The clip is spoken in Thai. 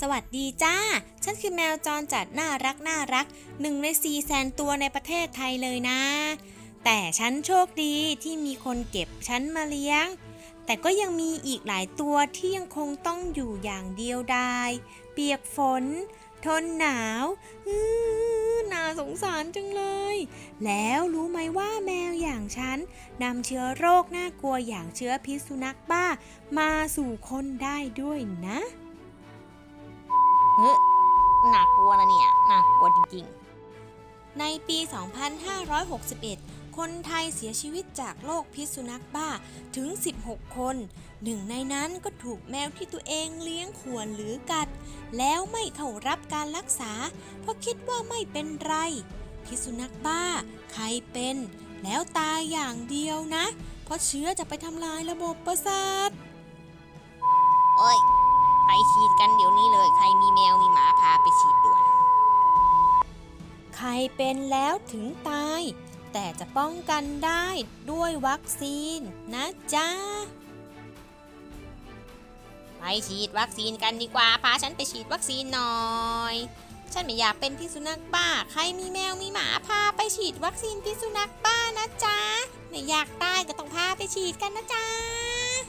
สวัสดีจ้า ฉันคือแมวจรจัดน่ารักน่ารักหนึ่งในสี่แสนตัวในประเทศไทยเลยนะ แต่ฉันโชคดีที่มีคนเก็บฉันมาเลี้ยง แต่ก็ยังมีอีกหลายตัวที่ยังคงต้องอยู่อย่างเดียวดาย เปียกฝน ทนหนาวน่าสงสารจังเลย แล้วรู้ไหมว่าแมวอย่างฉันนำเชื้อโรคน่ากลัวอย่างเชื้อพิษสุนัขบ้า มาสู่คนได้ด้วยนะ ตัวนะเนี่ยน่ากลัวจริงในปี 2561 คนไทยเสียชีวิตจากโรคพิษสุนัขบ้าถึง 16 คน หนึ่งในนั้นก็ถูกแมวที่ตัวเองเลี้ยงข่วนหรือกัด แล้วไม่เข้ารับการรักษา เพราะคิดว่าไม่เป็นไร พิษสุนัขบ้า ใครเป็น แล้วตายอย่างเดียวนะ เพราะเชื้อจะไปทำลายระบบประสาท ครเป็นแล้วถึงตาย แต่จะป้องกันได้ด้วยวัคซีนนะจ๊ะ ไปฉีดวัคซีนกันดีกว่า พาฉันไปฉีดวัคซีนหน่อย ฉันไม่อยากเป็นพิษสุนัขบ้า ใครมีแมวมีหมาพาไปฉีดวัคซีนพิษสุนัขบ้านะจ๊ะ ไม่อยากตายก็ต้องพาไปฉีดกันนะจ๊ะ